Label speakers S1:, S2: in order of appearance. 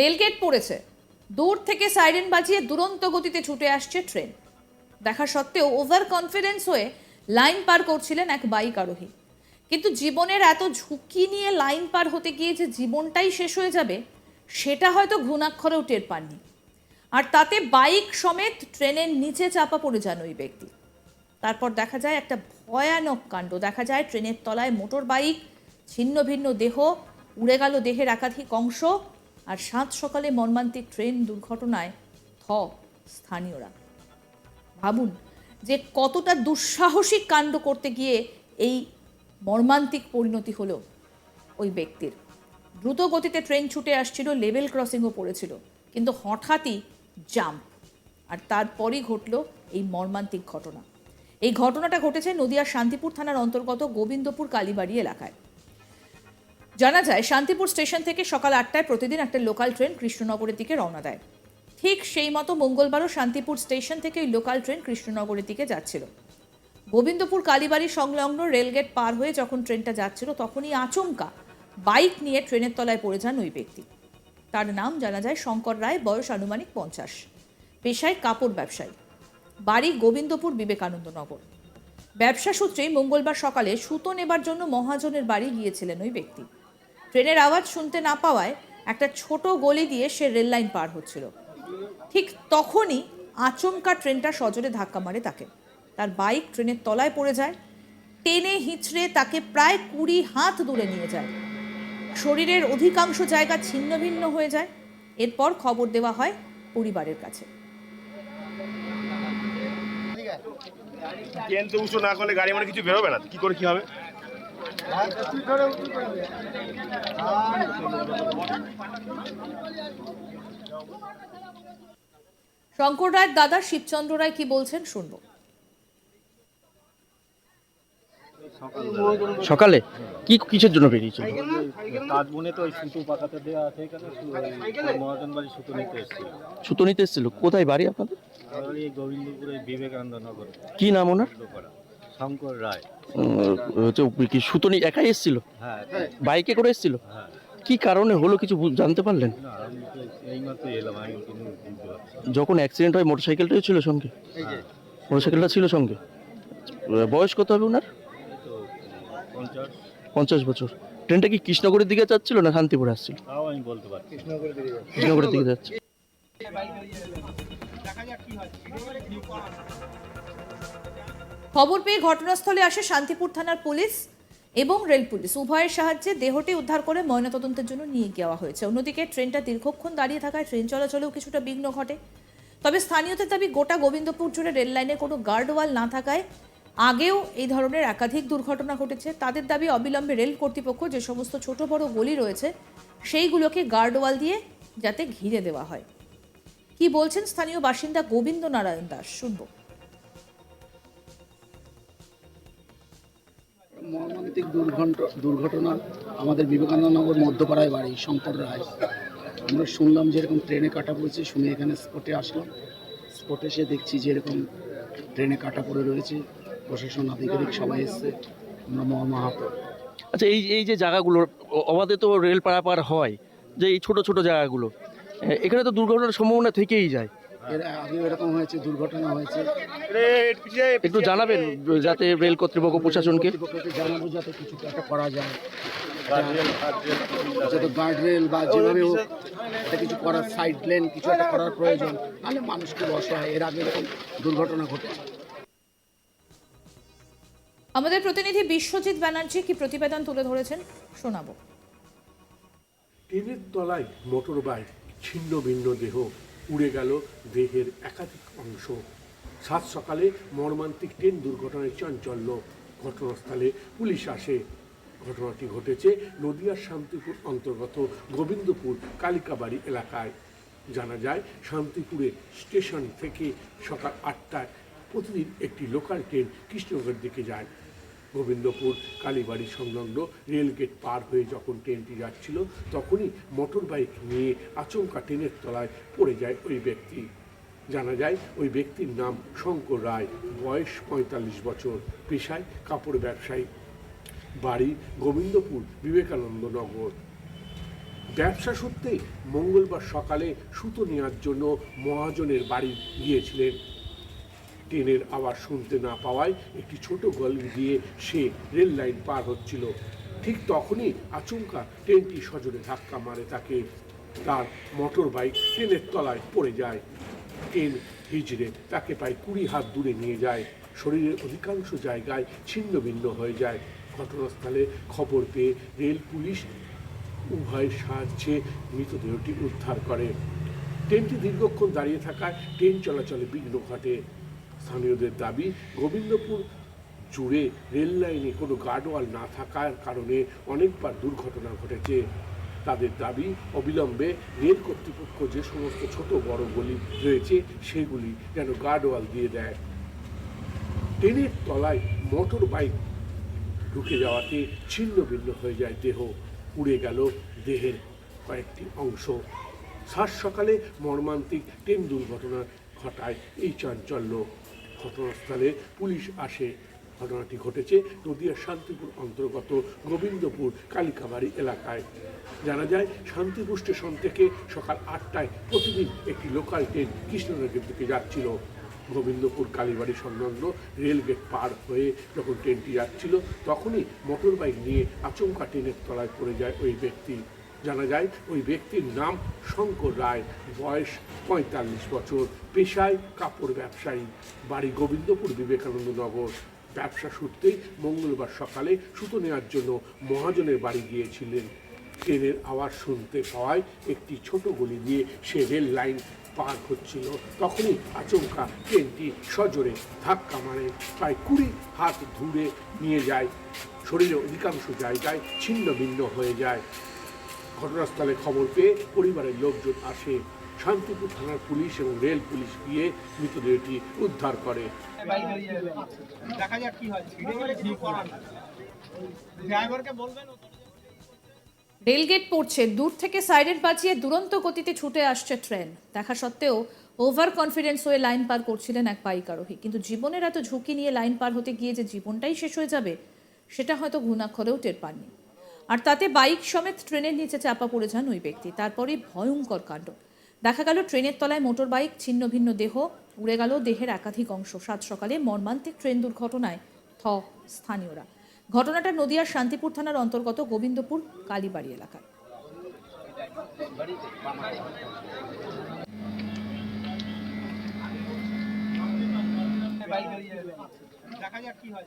S1: Rail gate পড়েছে। দূর থেকে সাইরেন বাজিয়ে দুরন্ত গতিতে ছুটে আসছে ট্রেন। দেখা সত্ত্বেও ওভার কনফিডেন্স হয়ে লাইন পার করছিলেন এক বাইক আরোহী। কিন্তু জীবনের এত ঝুঁকি নিয়ে লাইন পার হতে গিয়ে যে জীবনটাই শেষ হয়ে যাবে, সেটা হয়তো ঘুণাক্ষরেও টের পাননি। আর তাতে বাইক সমেত ট্রেনের নিচে চাপা পড়ে যান ওই ব্যক্তি। তারপর দেখা যায় একটা ভয়ানক কাণ্ড। দেখা যায় ট্রেনের তলায় মোটর বাইক ছিন্ন ভিন্ন দেহ, উড়ে গেল দেহের একাধিক অংশ আর সাত সকালে মর্মান্তিক ট্রেন দুর্ঘটনায় থ স্থানীয়রা। ভাবুন যে কতটা দুঃসাহসিক কাণ্ড করতে গিয়ে এই মর্মান্তিক পরিণতি হলো ওই ব্যক্তির। দ্রুত গতিতে ট্রেন ছুটে আসছিল লেভেল ক্রসিংও পড়েছিল, কিন্তু হঠাৎই জাম্প আর তারপরই ঘটলো এই মর্মান্তিক ঘটনা। এই ঘটনাটা ঘটেছে নদিয়ার শান্তিপুর থানার অন্তর্গত গোবিন্দপুর কালীবাড়ি এলাকায়। জানা যায়, শান্তিপুর স্টেশন থেকে সকাল আটটায় প্রতিদিন একটা লোকাল ট্রেন কৃষ্ণনগরের দিকে রওনা দেয়। ঠিক সেই মতো মঙ্গলবারও শান্তিপুর স্টেশন থেকে ওই লোকাল ট্রেন কৃষ্ণনগরের দিকে যাচ্ছিল। গোবিন্দপুর কালীবাড়ি সংলগ্ন রেলগেট পার হয়ে যখন ট্রেনটা যাচ্ছিল, তখনই আচমকা বাইক নিয়ে ট্রেনের তলায় পড়ে যান ওই ব্যক্তি। তার নাম জানা যায় শঙ্কর রায়, বয়স আনুমানিক পঞ্চাশ। পেশায় কাপড় ব্যবসায়ী। বাড়ি গোবিন্দপুর বিবেকানন্দনগর। ব্যবসা সূত্রেই মঙ্গলবার সকালে সুতো নেবার জন্য মহাজনের বাড়ি গিয়েছিলেন ওই ব্যক্তি। ট্রেনের আওয়াজ শুনতে না পাওয়ায় একটা ছোট গলি দিয়ে সে রেল লাইন পার হচ্ছিল। ঠিক তখনই আচমকা ট্রেনটা সজোরে ধাক্কা মারে তাকে। তার বাইক ট্রেনের তলায় পড়ে যায়, টেনে হিঁচড়ে তাকে প্রায় কুড়ি হাত দূরে নিয়ে যায়। শরীরের অধিকাংশ জায়গা ছিন্ন ভিন্ন হয়ে যায়। এরপর খবর দেওয়া হয় পরিবারের কাছে।
S2: ট্রেন তো উঁচু না করলে গাড়ি মানে কিছু বেরোবে না, কি করে কি হবে?
S1: শঙ্কর রায়ের দাদা শিবচন্দ্র রায় কি বলছেন শুনব।
S3: সকালে? কি কিসের জন্য বেরিয়েছিল
S4: কাজ বনে তো ওই সুতো পাতাতে দেওয়া আছে এখানে মহাজন বাড়ি সুতো নিতে এসেছিল।
S3: সুতো নিতে এসেছিল। কোথায় বাড়ি আপনাদের?
S4: এই গোবিন্দপুরে বিবেকানন্দ নগর
S3: কি নাম ওনার?
S4: শঙ্কর রায়।
S3: হচ্ছে কি সুতো নিয়ে একাই এসেছিল?
S4: হ্যাঁ
S3: বাইকে করে এসেছিল?
S4: হ্যাঁ।
S3: কি কারণে হলো কিছু জানতে পারলেন। যখন অ্যাক্সিডেন্ট হয় মোটরসাইকেলটাও ছিল সঙ্গে?
S4: হ্যাঁ,
S3: মোটরসাইকেলটা ছিল সঙ্গে? বয়স কত হবে ওনার
S4: পঞ্চাশ।
S3: বছর। ট্রেনটা কি কৃষ্ণগরের দিকে যাচ্ছিল না শান্তিপুরে আসছিল?
S4: তাও আমি বলতে পারছি না।
S3: কৃষ্ণগরের দিকে যাচ্ছে।
S1: খবর পেয়ে ঘটনাস্থলে আসে শান্তিপুর থানার পুলিশ এবং রেল পুলিশ। উভয়ের সাহায্যে দেহটি উদ্ধার করে ময়নাতদন্তের জন্য নিয়ে যাওয়া হয়েছে। অন্যদিকে ট্রেনটা দীর্ঘক্ষণ দাঁড়িয়ে থাকায় ট্রেন চলাচলেও কিছুটা বিঘ্ন ঘটে। তবে স্থানীয়দের দাবি, গোটা গোবিন্দপুর জুড়ে রেল লাইনে কোনো গার্ডওয়াল না থাকায় আগেও এই ধরনের একাধিক দুর্ঘটনা ঘটেছে। তাদের দাবি, অবিলম্বে রেল কর্তৃপক্ষ যে সমস্ত ছোট বড় গলি রয়েছে, সেইগুলোকে গার্ডওয়াল দিয়ে যাতে ঘিরে দেওয়া হয়। কি বলছেন স্থানীয় বাসিন্দা গোবিন্দ নারায়ণ দাস? শুনব।
S5: মর্মান্তিক দুর্ঘটনা দুর্ঘটনা আমাদের বিবেকানন্দনগর মধ্যপাড়ায় বাড়ি, শঙ্কর রায়। আমরা শুনলাম যে এরকম ট্রেনে কাটা পড়েছে, শুনে এখানে স্পটে আসলাম। স্পটে এসে দেখছি যে এরকম ট্রেনে কাটা পড়ে রয়েছে। প্রশাসন, আধিকারিক সবাই এসছে। আমরা মহামাহাত
S3: আচ্ছা এই এই যে জায়গাগুলো অবাধে তো রেল পারাপার হয়, যে এই ছোট ছোট জায়গাগুলো এখানে তো দুর্ঘটনার সম্ভাবনা থেকেই যায়।
S5: এর আগেও এরকম হয়েছে দুর্ঘটনা হয়েছে।
S3: একটু জানাবেন যাতে রেল কর্তৃপক্ষ প্রশাসনকে।
S5: জানাব যাতে কিছু একটা করা যায়। যাতে বা যেভাবে হোক কিছু করার সাইড লেন কিছু একটা করার প্রয়োজন নাহলে অসহায় এর আগে এরকম দুর্ঘটনা ঘটেছে।
S1: আমাদের প্রতিনিধি বিশ্বজিৎ ব্যানার্জি কি প্রতিবেদন তুলে ধরেছেন? শোনাবো।
S6: ট্রেনের তলায় মোটর বাইক ছিন্ন ভিন্ন দেহ উড়ে গেল দেহের একাধিক অংশ। সাত সকালে মর্মান্তিক ট্রেন দুর্ঘটনায় চাঞ্চল্য। ঘটনাস্থলে পুলিশ আসে। ঘটনাটি ঘটেছে নদিয়ার শান্তিপুর অন্তর্গত গোবিন্দপুর কালিকাবাড়ি এলাকায়। জানা যায় শান্তিপুরে স্টেশন থেকে সকাল আটটায় প্রতিদিন একটি লোকাল ট্রেন কৃষ্ণনগরের দিকে যায়। গোবিন্দপুর কালীবাড়ি সংলগ্ন রেলগেট পার হয়ে যখন ট্রেনটি যাচ্ছিল, তখনই মোটর বাইক নিয়ে আচমকা ট্রেনের তলায় পড়ে যায় ওই ব্যক্তি। জানা যায় ওই ব্যক্তির নাম শঙ্কর রায়, বয়স পঁয়তাল্লিশ বছর, পেশায় কাপড় ব্যবসায়ী। বাড়ি গোবিন্দপুর বিবেকানন্দ নগর। ব্যবসা সূত্রে মঙ্গলবার সকালে সুতো নেওয়ার জন্য মহাজনের বাড়ি গিয়েছিলেন ট্রেনের আওয়াজ শুনতে না পাওয়ায় একটি ছোট গলি দিয়ে সে রেল লাইন পার হচ্ছিল। ঠিক তখনই আচমকা ট্রেনটি সজোরে ধাক্কা মারে তাকে। তার মোটর বাইক ট্রেনের তলায় পড়ে যায়। ট্রেন হিজড়ে তাকে প্রায় কুড়ি হাত দূরে নিয়ে যায়। শরীরের অধিকাংশ জায়গায় ছিন্ন ভিন্ন হয়ে যায়। ঘটনাস্থলে খবর পেয়ে রেল পুলিশ উভয়ের সাহায্যে মৃতদেহটি উদ্ধার করে। ট্রেনটি দীর্ঘক্ষণ দাঁড়িয়ে থাকায় ট্রেন চলাচলে বিঘ্ন ঘটে। স্থানীয়দের দাবি, গোবিন্দপুর জুড়ে রেল লাইনে কোনো গার্ডওয়াল না থাকার কারণে অনেকবার দুর্ঘটনা ঘটেছে। তাদের দাবি, অবিলম্বে রেল কর্তৃপক্ষ যে সমস্ত ছোট বড় গলি রয়েছে, সেগুলি যেন গার্ডওয়াল দিয়ে দেয়। ট্রেনের তলায় মোটর বাইক ঢুকে যাওয়াতে ছিন্ন ভিন্ন হয়ে যায় দেহ। উড়ে গেল দেহের কয়েকটি অংশ। সাত সকালে মর্মান্তিক ট্রেন দুর্ঘটনা ঘটায় এই চাঞ্চল্য। ঘটনাস্থলে পুলিশ আসে। ঘটনাটি ঘটেছে নদিয়ার শান্তিপুর অন্তর্গত গোবিন্দপুর কালিকাবাড়ি এলাকায়। জানা যায়, শান্তিপুর স্টেশন থেকে সকাল আটটায় প্রতিদিন একটি লোকাল ট্রেন কৃষ্ণনগরের দিকে যাচ্ছিল। গোবিন্দপুর কালীবাড়ি সংলগ্ন রেলগেট পার হয়ে যখন ট্রেনটি যাচ্ছিল, তখনই মোটর বাইক নিয়ে আচমকা ট্রেনের তলায় পড়ে যায় ওই ব্যক্তি। জানা যায়, ওই ব্যক্তির নাম শঙ্কর রায়, বয়স পঁয়তাল্লিশ বছর, পেশায় কাপড় ব্যবসায়ী, বাড়ি গোবিন্দপুর বিবেকানন্দ নগর ব্যবসা সূত্রেই মঙ্গলবার সকালে সুতো নেওয়ার জন্য মহাজনের বাড়ি গিয়েছিলেন। ট্রেনের আওয়াজ শুনতে পাওয়ায় একটি ছোট গলি দিয়ে সে রেল লাইন পার হচ্ছিল। তখনই আচমকা ট্রেনটি সজোরে ধাক্কা মারে, প্রায় কুড়ি হাত দূরে নিয়ে যায়। শরীরে অধিকাংশ জায়গায় ছিন্ন ভিন্ন হয়ে যায়। ঘটনাস্থলে খবর পেয়ে পরিবারের লোকজন আসে। শান্তিপুর থানার পুলিশ এবং রেল পুলিশ গিয়ে মৃতদেহটি উদ্ধার করে।
S1: রেলগেট পড়ছে, দূর থেকে সাইরেন বাজিয়ে দুরন্ত গতিতে ছুটে আসছে ট্রেন। দেখা সত্ত্বেও ওভার কনফিডেন্স হয়ে লাইন পার করছিলেন এক বাইক আরোহী। কিন্তু জীবনের এত ঝুঁকি নিয়ে লাইন পার হতে গিয়ে যে জীবনটাই শেষ হয়ে যাবে, সেটা হয়তো ঘুণাক্ষরেও টের পাননি। আর তাতে বাইক সমেত ট্রেনের নিচে চাপা পড়ে যান ওই ব্যক্তি। তারপরে ভয়ঙ্কর কাণ্ড। দেখা গেল, ট্রেনের তলায় মোটর বাইক ছিন্ন ভিন্ন দেহ, উড়ে গেল দেহের একাধিক অংশ। সাত সকালে মর্মান্তিক ট্রেন দুর্ঘটনায় থ স্থানীয়রা। ঘটনাটা নদিয়ার শান্তিপুর থানার অন্তর্গত গোবিন্দপুর, কালীবাড়ি এলাকায়
S7: দেখা যাক কি হয়।